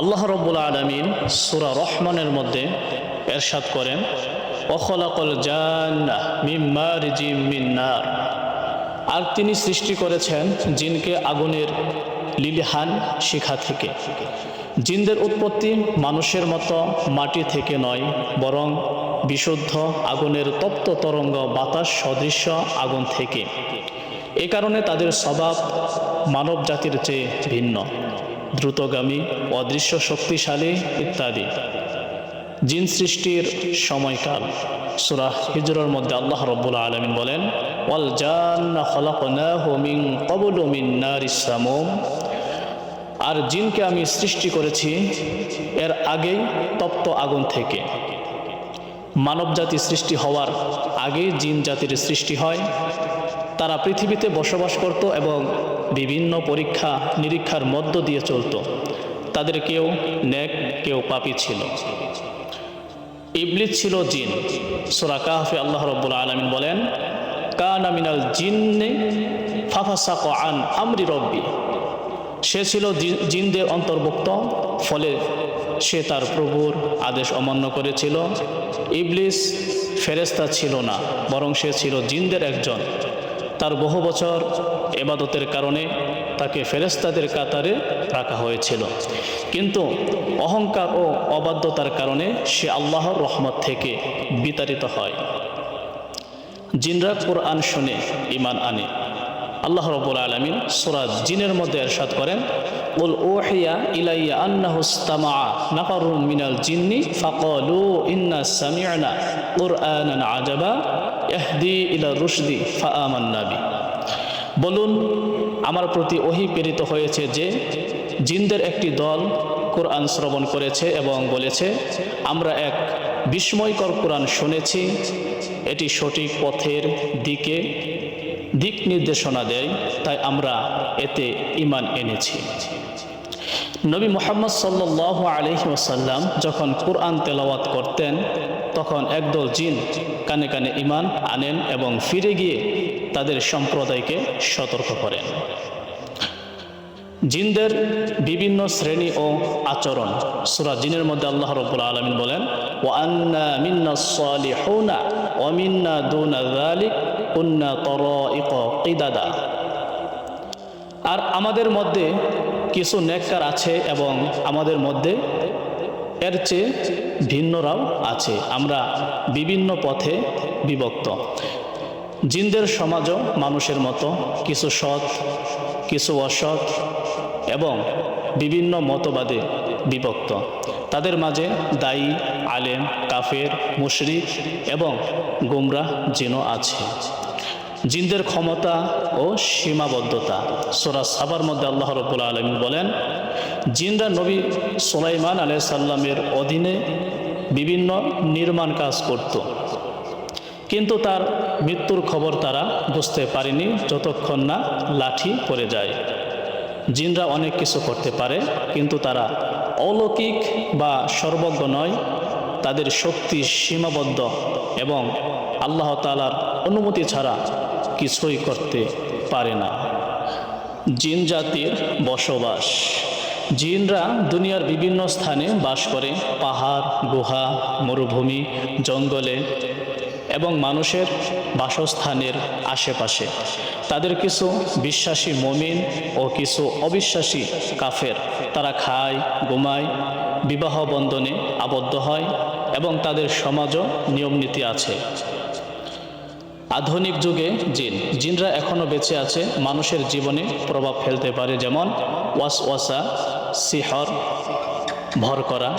আল্লাহ রব্বুল আলমিন সুরা রহমানের মধ্যে এরশাদ করেন অখলাকল মিন্নার আর তিনি সৃষ্টি করেছেন জিনকে আগুনের লিলিহান শিখা থেকে। জিনদের উৎপত্তি মানুষের মতো মাটি থেকে নয়, বরং বিশুদ্ধ আগুনের তপ্ত তরঙ্গ বাতাস সদৃশ্য আগুন থেকে। এ কারণে তাদের স্বভাব মানব জাতির চেয়ে ভিন্ন। দ্রুতগামী, অদৃশ্য শক্তিশালী ইত্যাদি। জিন সৃষ্টির সময়কাল। সুরাহ হিজরের মধ্যে আল্লাহ রব্বুল আলমিন বলেন, ওয়াল জান্না খলাকনাহু মিন ক্বাবলু মিন নারিস সামুম। আর জিনকে আমি সৃষ্টি করেছি এর আগেই তপ্ত আগুন থেকে। মানব জাতি সৃষ্টি হওয়ার আগেই জিন জাতির সৃষ্টি হয়। তারা পৃথিবীতে বসবাস করত এবং বিভিন্ন পরীক্ষা নিরীক্ষার মধ্য দিয়ে চলত। তাদের কেউ নেক, কেউ পাপি ছিল। ইবলিস ছিল জিন। সোরা কাহফে আল্লাহ রব্বুল আলমিন বলেন, কানা মিনাল জিন্নে ফাফাসাক আন আমরি রব্বি। সে ছিল জিনদের অন্তর্ভুক্ত, ফলে সে তার প্রভুর আদেশ অমান্য করেছিল। ইবলিস ফেরেস্তা ছিল না, বরং সে ছিল জিনদের একজন। তার বহু বছর এবাদতের কারণে তাকে ফেরেস্তাদের কাতারে রাখা হয়েছিল। কিন্তু অহংকার ও অবাধ্যতার কারণে সে আল্লাহর রহমত থেকে বিতাড়িত হয়। জিনরা কোরআন শুনে ইমান আনে। আল্লাহ রবুল আলমিন সুরা জিনের মধ্যে এরশাদ করেন বল ওহিয়া ইলাইয়া আন্নাহুস্তামা নাফারুম মিনাল জিন্নি ফাকলু ইন্না সামিআনা কুরআনান আজাবা এহদি ইলা রুশদি ফাআমান্নাবি বলুন, আমার প্রতি ওহি প্রেরিত হয়েছে যে জিনদের একটি দল কোরআন শ্রবণ করেছে এবং বলেছে, আমরা এক বিস্ময়কর কোরআন শুনেছি, এটি সঠিক পথের দিকে দিক নির্দেশনা দেয়, তাই আমরা এতে ইমান এনেছি। নবী মোহাম্মদ সাল্লাহ আলহি ওসাল্লাম যখন কোরআন তেলাওয়াত করতেন, তখন একদল জিন কানে কানে ইমান আনেন এবং ফিরে গিয়ে তাদের সম্প্রদায়কে সতর্ক করেন। জিনদের বিভিন্ন শ্রেণি ও আচরণ। সুরা জিনের মধ্যে আল্লাহ রব্বুল আলমিন বলেন ও আন্না মিন্না সালিহুনা আর আমাদের মধ্যে কিছু নেককার আছে এবং আমাদের মধ্যে এর চেয়ে ভিন্নরাও আছে। আমরা বিভিন্ন পথে বিভক্ত। জিনদের সমাজও মানুষের মতো, কিছু সৎ, কিছু অসৎ এবং বিভিন্ন মতবাদে বিভক্ত। তাদের মাঝে দায়ী আলেম, কাফের, মুশরিক এবং গুমরাহ জিনও আছে। জিনদের ক্ষমতা ও সীমাবদ্ধতা। সোরা সাবার মধ্যে আল্লাহ রব্বুল আলমী বলেন, জিনরা নবী সোলাইমান আলাই সাল্লামের অধীনে বিভিন্ন নির্মাণ কাজ করত। কিন্তু তার মৃত্যুর খবর তারা বুঝতে পারেনি যতক্ষণ না লাঠি পড়ে যায়। জিনরা অনেক কিছু করতে পারে, কিন্তু তারা অলৌকিক বা সর্বজ্ঞ নয়, তাদের শক্তি সীমাবদ্ধ এবং আল্লাহ তালার অনুমতি ছাড়া কিছুই করতে পারে না। জিন জাতির বসবাস। জিনরা দুনিয়ার বিভিন্ন স্থানে বাস করে, পাহাড়, গুহা, মরুভূমি, জঙ্গলে এবং মানুষের বাসস্থানের আশেপাশে। তাদের কিছু বিশ্বাসী মমিন ও কিছু অবিশ্বাসী কাফের। তারা খায়, ঘুমায়, বিবাহ বন্ধনে আবদ্ধ হয় এবং তাদের সমাজও নিয়মনীতি আছে। আধুনিক যুগে জিন, জিনরা এখনও বেঁচে আছে, মানুষের জীবনে প্রভাব ফেলতে পারে, যেমন ওয়াস ওয়াসা সিহর, ভর করা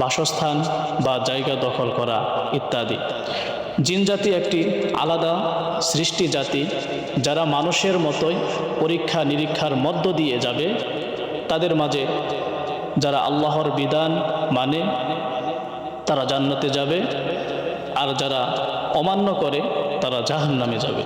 বাসস্থান বা জায়গা দখল করা ইত্যাদি। জিন জাতি একটি আলাদা সৃষ্টি জাতি, যারা মানুষের মতোই পরীক্ষা নিরীক্ষার মধ্য দিয়ে যাবে। তাদের মাঝে যারা আল্লাহর বিধান মানে তারা জান্নাতে যাবে, আর যারা অমান্য করে, তারা জাহান্নামে যাবে।